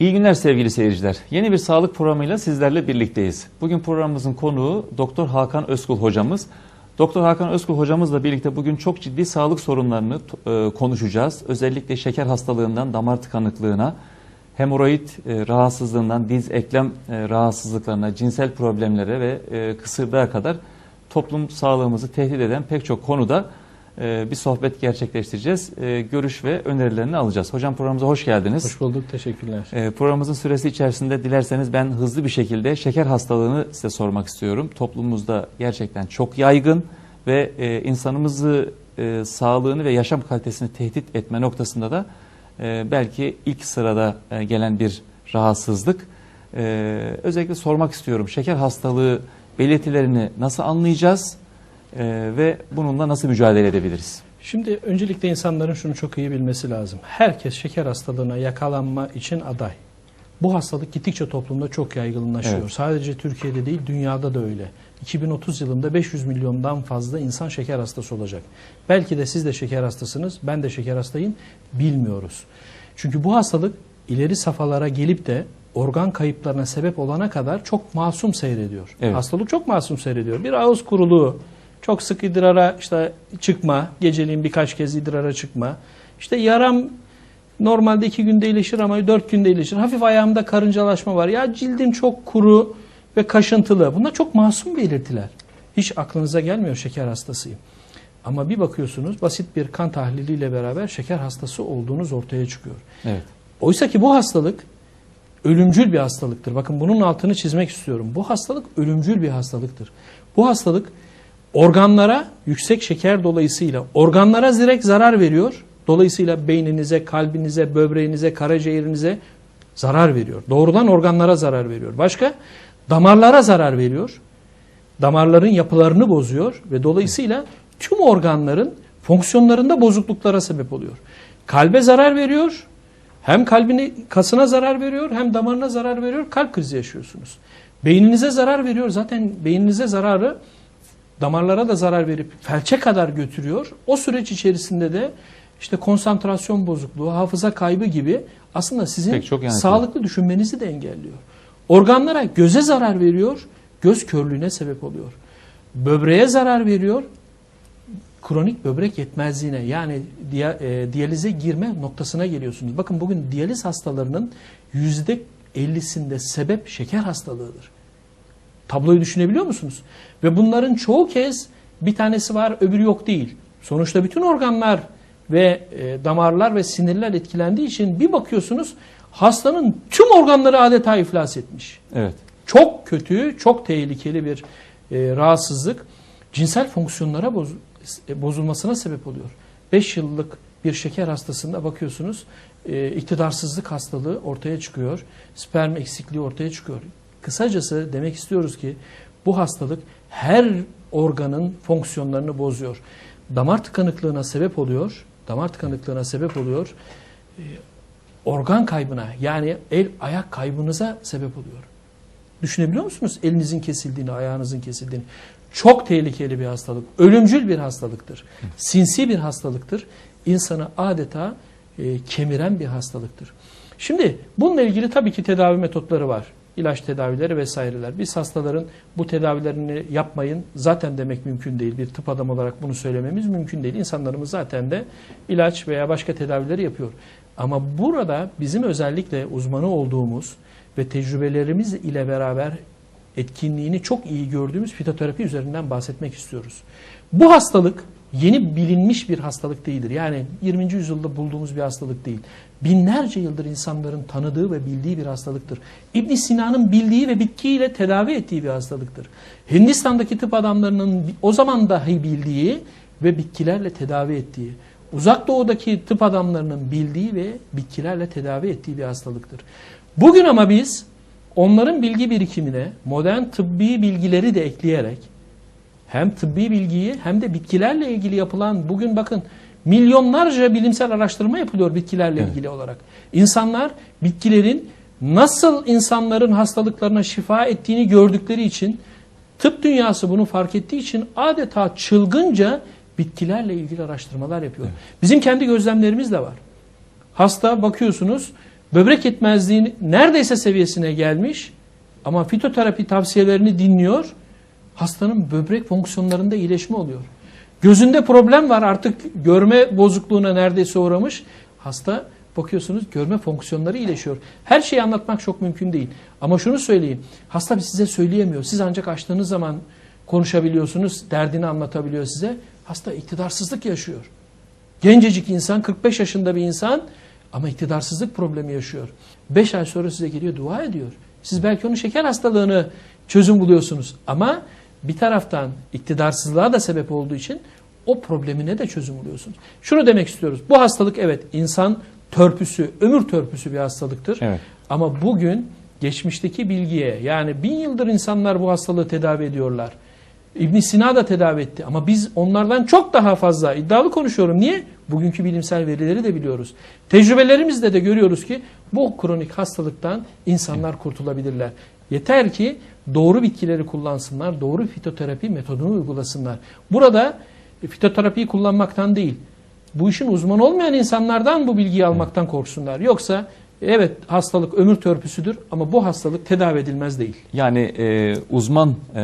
İyi günler sevgili seyirciler. Yeni bir sağlık programıyla sizlerle birlikteyiz. Bugün programımızın konuğu Doktor Hakan Özkul hocamız. Doktor Hakan Özkul hocamızla birlikte bugün çok ciddi sağlık sorunlarını e, konuşacağız. Özellikle şeker hastalığından damar tıkanıklığına, hemoroid e, rahatsızlığından diz eklem e, rahatsızlıklarına, cinsel problemlere ve e, kısırlığa kadar toplum sağlığımızı tehdit eden pek çok konuda e, bir sohbet gerçekleştireceğiz. E, görüş ve önerilerini alacağız. Hocam programımıza hoş geldiniz. Hoş bulduk, teşekkürler. E, Programımızın süresi içerisinde dilerseniz ben hızlı bir şekilde şeker hastalığını size sormak istiyorum. Toplumumuzda gerçekten çok yaygın ve e, insanımızı e, sağlığını ve yaşam kalitesini tehdit etme noktasında da e, belki ilk sırada e, gelen bir rahatsızlık. E, özellikle sormak istiyorum şeker hastalığı belirtilerini nasıl anlayacağız e, ve bununla nasıl mücadele edebiliriz? Şimdi öncelikle insanların şunu çok iyi bilmesi lazım. Herkes şeker hastalığına yakalanma için aday. Bu hastalık gittikçe toplumda çok yaygınlaşıyor. Evet. Sadece Türkiye'de değil, dünyada da öyle. 2030 yılında 500 milyondan fazla insan şeker hastası olacak. Belki de siz de şeker hastasınız, ben de şeker hastayım, bilmiyoruz. Çünkü bu hastalık ileri safhalara gelip de organ kayıplarına sebep olana kadar çok masum seyrediyor. Evet. Hastalık çok masum seyrediyor. Bir ağız kuruluğu, çok sık idrara işte çıkma, geceliğin birkaç kez idrara çıkma. İşte yaram normalde iki günde iyileşir ama dört günde iyileşir. Hafif ayağımda karıncalaşma var. Ya cildim çok kuru ve kaşıntılı. Bunlar çok masum belirtiler. Hiç aklınıza gelmiyor şeker hastasıyım. Ama bir bakıyorsunuz basit bir kan tahliliyle beraber şeker hastası olduğunuz ortaya çıkıyor. Evet. Oysa ki bu hastalık ölümcül bir hastalıktır. Bakın bunun altını çizmek istiyorum. Bu hastalık ölümcül bir hastalıktır. Bu hastalık organlara yüksek şeker dolayısıyla organlara direkt zarar veriyor. Dolayısıyla beyninize, kalbinize, böbreğinize, karaciğerinize zarar veriyor. Doğrudan organlara zarar veriyor. Başka? Damarlara zarar veriyor. Damarların yapılarını bozuyor ve dolayısıyla tüm organların fonksiyonlarında bozukluklara sebep oluyor. Kalbe zarar veriyor. Hem kalbini kasına zarar veriyor hem damarına zarar veriyor. Kalp krizi yaşıyorsunuz. Beyninize zarar veriyor. Zaten beyninize zararı damarlara da zarar verip felçe kadar götürüyor. O süreç içerisinde de işte konsantrasyon bozukluğu, hafıza kaybı gibi aslında sizin çok sağlıklı düşünmenizi de engelliyor. Organlara göze zarar veriyor, göz körlüğüne sebep oluyor. Böbreğe zarar veriyor, kronik böbrek yetmezliğine yani e, diyalize girme noktasına geliyorsunuz. Bakın bugün diyaliz hastalarının yüzde 50'sinde sebep şeker hastalığıdır. Tabloyu düşünebiliyor musunuz? Ve bunların çoğu kez bir tanesi var öbürü yok değil. Sonuçta bütün organlar ve e, damarlar ve sinirler etkilendiği için bir bakıyorsunuz hastanın tüm organları adeta iflas etmiş. Evet. Çok kötü, çok tehlikeli bir e, rahatsızlık cinsel fonksiyonlara boz- e, bozulmasına sebep oluyor. 5 yıllık bir şeker hastasında bakıyorsunuz e, iktidarsızlık hastalığı ortaya çıkıyor. Sperm eksikliği ortaya çıkıyor. Kısacası demek istiyoruz ki bu hastalık her organın fonksiyonlarını bozuyor. Damar tıkanıklığına sebep oluyor. Damar tıkanıklığına sebep oluyor. E, organ kaybına yani el ayak kaybınıza sebep oluyor. Düşünebiliyor musunuz elinizin kesildiğini, ayağınızın kesildiğini? Çok tehlikeli bir hastalık. Ölümcül bir hastalıktır. Sinsi bir hastalıktır. İnsanı adeta e, kemiren bir hastalıktır. Şimdi bununla ilgili tabii ki tedavi metotları var. İlaç tedavileri vesaireler. Biz hastaların bu tedavilerini yapmayın zaten demek mümkün değil. Bir tıp adamı olarak bunu söylememiz mümkün değil. İnsanlarımız zaten de ilaç veya başka tedavileri yapıyor. Ama burada bizim özellikle uzmanı olduğumuz ve tecrübelerimiz ile beraber etkinliğini çok iyi gördüğümüz fitoterapi üzerinden bahsetmek istiyoruz. Bu hastalık yeni bilinmiş bir hastalık değildir. Yani 20. yüzyılda bulduğumuz bir hastalık değil. Binlerce yıldır insanların tanıdığı ve bildiği bir hastalıktır. ibn Sina'nın bildiği ve bitkiyle tedavi ettiği bir hastalıktır. Hindistan'daki tıp adamlarının o zaman dahi bildiği ve bitkilerle tedavi ettiği, uzak doğudaki tıp adamlarının bildiği ve bitkilerle tedavi ettiği bir hastalıktır. Bugün ama biz onların bilgi birikimine modern tıbbi bilgileri de ekleyerek hem tıbbi bilgiyi hem de bitkilerle ilgili yapılan bugün bakın milyonlarca bilimsel araştırma yapılıyor bitkilerle Evet. ilgili olarak. İnsanlar bitkilerin nasıl insanların hastalıklarına şifa ettiğini gördükleri için tıp dünyası bunu fark ettiği için adeta çılgınca bitkilerle ilgili araştırmalar yapıyor. Bizim kendi gözlemlerimiz de var. Hasta bakıyorsunuz Böbrek yetmezliğinin neredeyse seviyesine gelmiş ama fitoterapi tavsiyelerini dinliyor. Hastanın böbrek fonksiyonlarında iyileşme oluyor. Gözünde problem var artık görme bozukluğuna neredeyse uğramış. Hasta bakıyorsunuz görme fonksiyonları iyileşiyor. Her şeyi anlatmak çok mümkün değil. Ama şunu söyleyeyim. Hasta size söyleyemiyor. Siz ancak açtığınız zaman konuşabiliyorsunuz. Derdini anlatabiliyor size. Hasta iktidarsızlık yaşıyor. Gencecik insan, 45 yaşında bir insan ama iktidarsızlık problemi yaşıyor. 5 ay sonra size geliyor dua ediyor. Siz belki onun şeker hastalığını çözüm buluyorsunuz ama bir taraftan iktidarsızlığa da sebep olduğu için o problemine de çözüm buluyorsunuz. Şunu demek istiyoruz. Bu hastalık evet insan törpüsü, ömür törpüsü bir hastalıktır. Evet. Ama bugün geçmişteki bilgiye yani bin yıldır insanlar bu hastalığı tedavi ediyorlar. İbn Sina da tedavi etti ama biz onlardan çok daha fazla iddialı konuşuyorum. Niye? Bugünkü bilimsel verileri de biliyoruz. Tecrübelerimizde de görüyoruz ki bu kronik hastalıktan insanlar kurtulabilirler. Yeter ki doğru bitkileri kullansınlar, doğru fitoterapi metodunu uygulasınlar. Burada e, fitoterapiyi kullanmaktan değil, bu işin uzmanı olmayan insanlardan bu bilgiyi almaktan korksunlar. Yoksa evet hastalık ömür törpüsüdür ama bu hastalık tedavi edilmez değil. Yani e, uzman e,